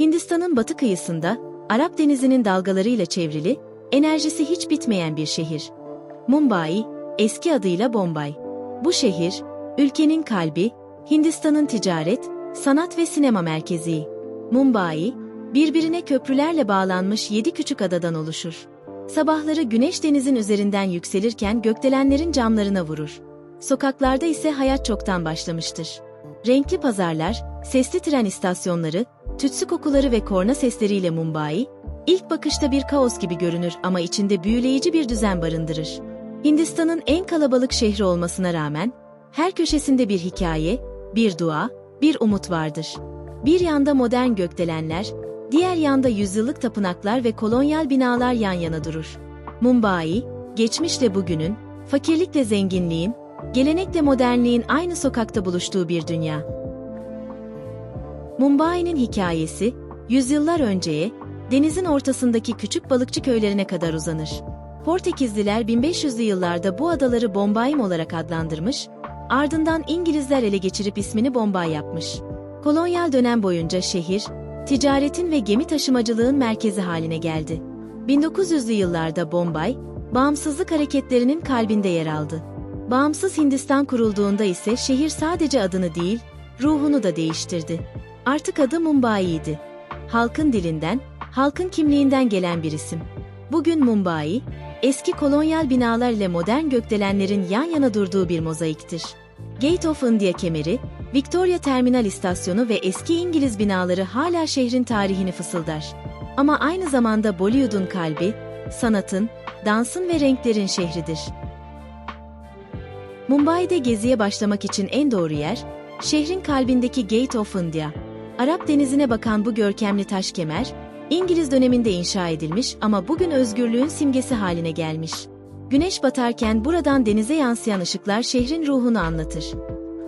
Hindistan'ın batı kıyısında, Arap Denizi'nin dalgalarıyla çevrili, enerjisi hiç bitmeyen bir şehir. Mumbai, eski adıyla Bombay. Bu şehir, ülkenin kalbi, Hindistan'ın ticaret, sanat ve sinema merkezi. Mumbai, birbirine köprülerle bağlanmış yedi küçük adadan oluşur. Sabahları güneş denizin üzerinden yükselirken gökdelenlerin camlarına vurur. Sokaklarda ise hayat çoktan başlamıştır. Renkli pazarlar, sesli tren istasyonları, tütsü kokuları ve korna sesleriyle Mumbai, ilk bakışta bir kaos gibi görünür ama içinde büyüleyici bir düzen barındırır. Hindistan'ın en kalabalık şehri olmasına rağmen, her köşesinde bir hikaye, bir dua, bir umut vardır. Bir yanda modern gökdelenler, diğer yanda yüzyıllık tapınaklar ve kolonyal binalar yan yana durur. Mumbai, geçmişle bugünün, fakirlikle zenginliğin, gelenekle modernliğin aynı sokakta buluştuğu bir dünya. Mumbai'nin hikayesi, yüzyıllar önceye, denizin ortasındaki küçük balıkçı köylerine kadar uzanır. Portekizliler 1500'lü yıllarda bu adaları Bombayim olarak adlandırmış, ardından İngilizler ele geçirip ismini Bombay yapmış. Kolonyal dönem boyunca şehir, ticaretin ve gemi taşımacılığın merkezi haline geldi. 1900'lü yıllarda Bombay, bağımsızlık hareketlerinin kalbinde yer aldı. Bağımsız Hindistan kurulduğunda ise şehir sadece adını değil, ruhunu da değiştirdi. Artık adı Mumbai'ydi. Halkın dilinden, halkın kimliğinden gelen bir isim. Bugün Mumbai, eski kolonyal binalar ile modern gökdelenlerin yan yana durduğu bir mozaiktir. Gate of India kemeri, Victoria Terminal istasyonu ve eski İngiliz binaları hala şehrin tarihini fısıldar. Ama aynı zamanda Bollywood'un kalbi, sanatın, dansın ve renklerin şehridir. Mumbai'de geziye başlamak için en doğru yer, şehrin kalbindeki Gate of India. Arap denizine bakan bu görkemli taş kemer, İngiliz döneminde inşa edilmiş ama bugün özgürlüğün simgesi haline gelmiş. Güneş batarken buradan denize yansıyan ışıklar şehrin ruhunu anlatır.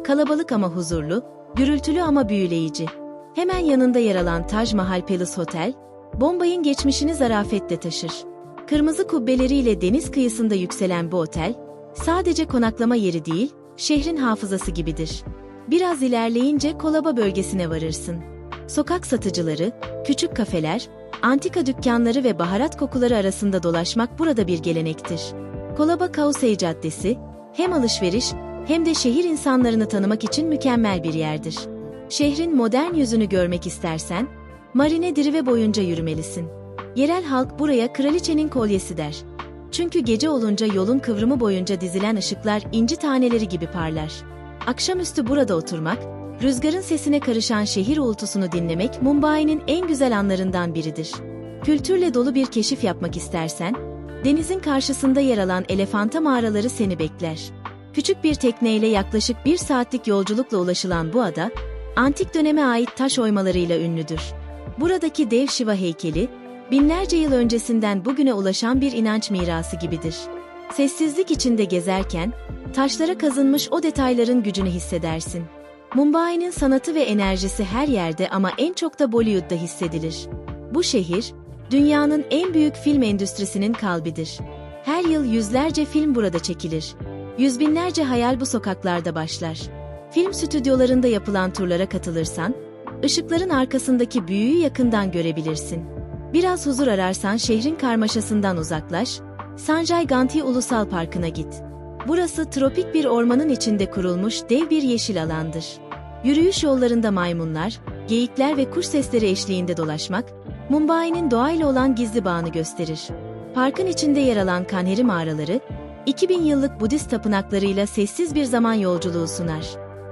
Kalabalık ama huzurlu, gürültülü ama büyüleyici. Hemen yanında yer alan Taj Mahal Palace Hotel, Bombay'ın geçmişini zarafetle taşır. Kırmızı kubbeleriyle deniz kıyısında yükselen bu otel, sadece konaklama yeri değil, şehrin hafızası gibidir. Biraz ilerleyince Kolaba bölgesine varırsın. Sokak satıcıları, küçük kafeler, antika dükkanları ve baharat kokuları arasında dolaşmak burada bir gelenektir. Kolaba Kausey Caddesi, hem alışveriş hem de şehir insanlarını tanımak için mükemmel bir yerdir. Şehrin modern yüzünü görmek istersen, Marine Drive boyunca yürümelisin. Yerel halk buraya kraliçenin kolyesi der. Çünkü gece olunca yolun kıvrımı boyunca dizilen ışıklar inci taneleri gibi parlar. Akşamüstü burada oturmak, rüzgarın sesine karışan şehir uğultusunu dinlemek Mumbai'nin en güzel anlarından biridir. Kültürle dolu bir keşif yapmak istersen, denizin karşısında yer alan Elefanta mağaraları seni bekler. Küçük bir tekneyle yaklaşık bir saatlik yolculukla ulaşılan bu ada, antik döneme ait taş oymalarıyla ünlüdür. Buradaki dev Shiva heykeli, binlerce yıl öncesinden bugüne ulaşan bir inanç mirası gibidir. Sessizlik içinde gezerken, taşlara kazınmış o detayların gücünü hissedersin. Mumbai'nin sanatı ve enerjisi her yerde ama en çok da Bollywood'da hissedilir. Bu şehir, dünyanın en büyük film endüstrisinin kalbidir. Her yıl yüzlerce film burada çekilir. Yüz binlerce hayal bu sokaklarda başlar. Film stüdyolarında yapılan turlara katılırsan, ışıkların arkasındaki büyüyü yakından görebilirsin. Biraz huzur ararsan şehrin karmaşasından uzaklaş, Sanjay Gandhi Ulusal Parkı'na git. Burası tropik bir ormanın içinde kurulmuş dev bir yeşil alandır. Yürüyüş yollarında maymunlar, geyikler ve kuş sesleri eşliğinde dolaşmak, Mumbai'nin doğayla olan gizli bağını gösterir. Parkın içinde yer alan Kanheri mağaraları, 2000 yıllık Budist tapınaklarıyla sessiz bir zaman yolculuğu sunar.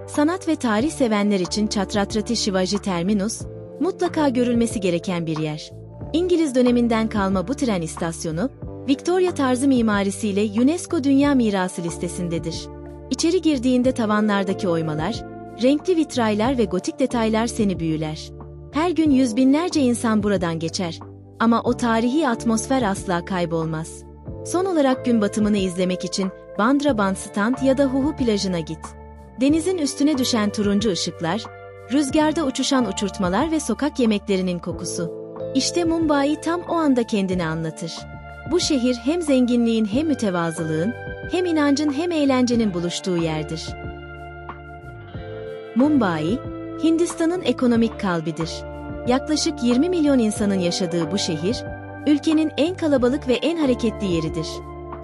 Sanat ve tarih sevenler için Çatratrati Shivaji Terminus, mutlaka görülmesi gereken bir yer. İngiliz döneminden kalma bu tren istasyonu, Victoria tarzı mimarisiyle UNESCO Dünya Mirası listesindedir. İçeri girdiğinde tavanlardaki oymalar, renkli vitraylar ve gotik detaylar seni büyüler. Her gün yüz binlerce insan buradan geçer. Ama o tarihi atmosfer asla kaybolmaz. Son olarak gün batımını izlemek için Bandra Bandstand ya da Huhu plajına git. Denizin üstüne düşen turuncu ışıklar, rüzgarda uçuşan uçurtmalar ve sokak yemeklerinin kokusu. İşte Mumbai tam o anda kendini anlatır. Bu şehir hem zenginliğin hem mütevazılığın, hem inancın hem eğlencenin buluştuğu yerdir. Mumbai, Hindistan'ın ekonomik kalbidir. Yaklaşık 20 milyon insanın yaşadığı bu şehir, ülkenin en kalabalık ve en hareketli yeridir.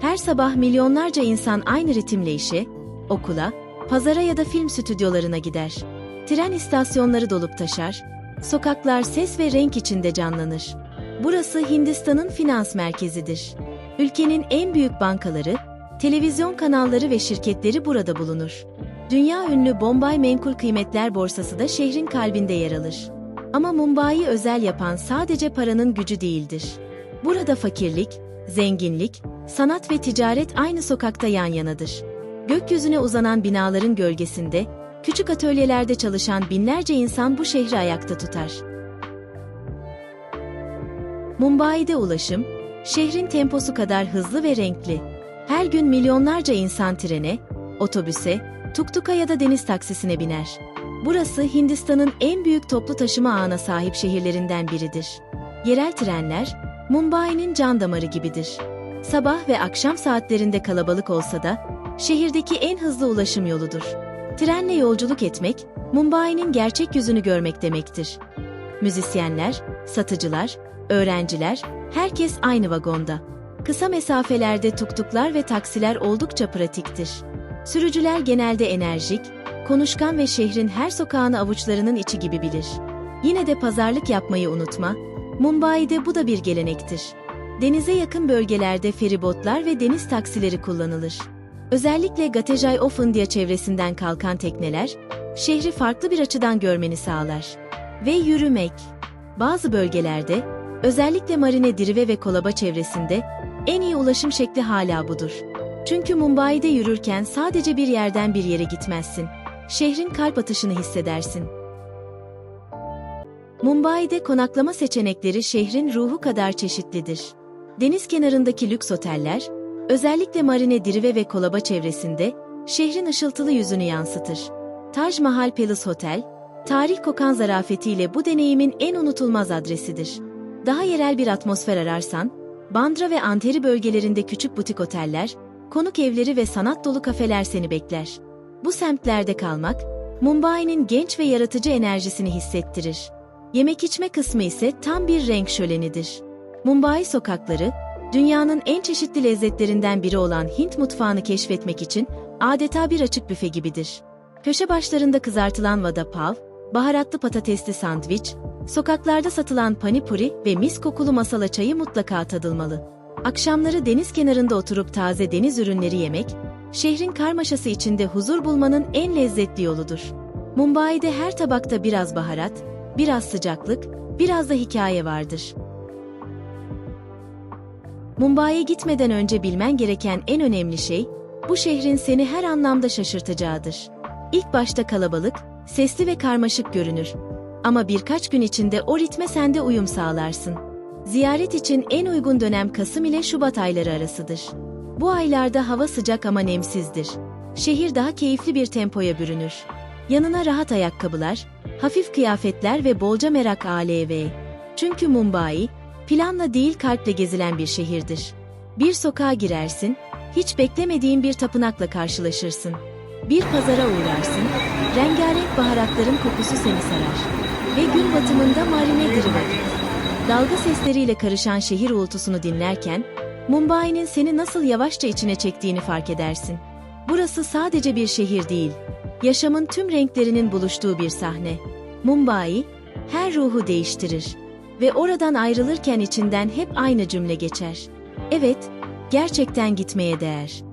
Her sabah milyonlarca insan aynı ritimle işe, okula, pazara ya da film stüdyolarına gider. Tren istasyonları dolup taşar, sokaklar ses ve renk içinde canlanır. Burası Hindistan'ın finans merkezidir. Ülkenin en büyük bankaları, televizyon kanalları ve şirketleri burada bulunur. Dünya ünlü Bombay Menkul Kıymetler Borsası da şehrin kalbinde yer alır. Ama Mumbai'yi özel yapan sadece paranın gücü değildir. Burada fakirlik, zenginlik, sanat ve ticaret aynı sokakta yan yanadır. Gökyüzüne uzanan binaların gölgesinde, küçük atölyelerde çalışan binlerce insan bu şehri ayakta tutar. Mumbai'de ulaşım, şehrin temposu kadar hızlı ve renkli. Her gün milyonlarca insan trene, otobüse, tuktuka ya da deniz taksisine biner. Burası Hindistan'ın en büyük toplu taşıma ağına sahip şehirlerinden biridir. Yerel trenler, Mumbai'nin can damarı gibidir. Sabah ve akşam saatlerinde kalabalık olsa da, şehirdeki en hızlı ulaşım yoludur. Trenle yolculuk etmek, Mumbai'nin gerçek yüzünü görmek demektir. Müzisyenler, satıcılar, öğrenciler, herkes aynı vagonda. Kısa mesafelerde tuktuklar ve taksiler oldukça pratiktir. Sürücüler genelde enerjik, konuşkan ve şehrin her sokağını avuçlarının içi gibi bilir. Yine de pazarlık yapmayı unutma, Mumbai'de bu da bir gelenektir. Denize yakın bölgelerde feribotlar ve deniz taksileri kullanılır. Özellikle Gatejay of India çevresinden kalkan tekneler, şehri farklı bir açıdan görmeni sağlar. Ve yürümek. Bazı bölgelerde, özellikle Marine Dirive ve Kolaba çevresinde, en iyi ulaşım şekli hala budur. Çünkü Mumbai'de yürürken sadece bir yerden bir yere gitmezsin. Şehrin kalp atışını hissedersin. Mumbai'de konaklama seçenekleri şehrin ruhu kadar çeşitlidir. Deniz kenarındaki lüks oteller, özellikle Marine Dirive ve Kolaba çevresinde, şehrin ışıltılı yüzünü yansıtır. Taj Mahal Palace Hotel, tarih kokan zarafetiyle bu deneyimin en unutulmaz adresidir. Daha yerel bir atmosfer ararsan, Bandra ve Anteri bölgelerinde küçük butik oteller, konuk evleri ve sanat dolu kafeler seni bekler. Bu semtlerde kalmak, Mumbai'nin genç ve yaratıcı enerjisini hissettirir. Yemek içme kısmı ise tam bir renk şölenidir. Mumbai sokakları, dünyanın en çeşitli lezzetlerinden biri olan Hint mutfağını keşfetmek için adeta bir açık büfe gibidir. Köşe başlarında kızartılan vada pav, baharatlı patatesli sandviç, sokaklarda satılan panipuri ve mis kokulu masala çayı mutlaka tadılmalı. Akşamları deniz kenarında oturup taze deniz ürünleri yemek, şehrin karmaşası içinde huzur bulmanın en lezzetli yoludur. Mumbai'de her tabakta biraz baharat, biraz sıcaklık, biraz da hikaye vardır. Mumbai'ye gitmeden önce bilmen gereken en önemli şey, bu şehrin seni her anlamda şaşırtacağıdır. İlk başta kalabalık, sesli ve karmaşık görünür. Ama birkaç gün içinde o ritme sen de uyum sağlarsın. Ziyaret için en uygun dönem Kasım ile Şubat ayları arasıdır. Bu aylarda hava sıcak ama nemsizdir. Şehir daha keyifli bir tempoya bürünür. Yanına rahat ayakkabılar, hafif kıyafetler ve bolca merak ALV. Çünkü Mumbai, planla değil kalple gezilen bir şehirdir. Bir sokağa girersin, hiç beklemediğin bir tapınakla karşılaşırsın. Bir pazara uğrarsın, rengarenk baharatların kokusu seni sarar. Ve gün batımında marine diriver. Dalga sesleriyle karışan şehir uğultusunu dinlerken, Mumbai'nin seni nasıl yavaşça içine çektiğini fark edersin. Burası sadece bir şehir değil, yaşamın tüm renklerinin buluştuğu bir sahne. Mumbai, her ruhu değiştirir. Ve oradan ayrılırken içinden hep aynı cümle geçer. Evet, gerçekten gitmeye değer.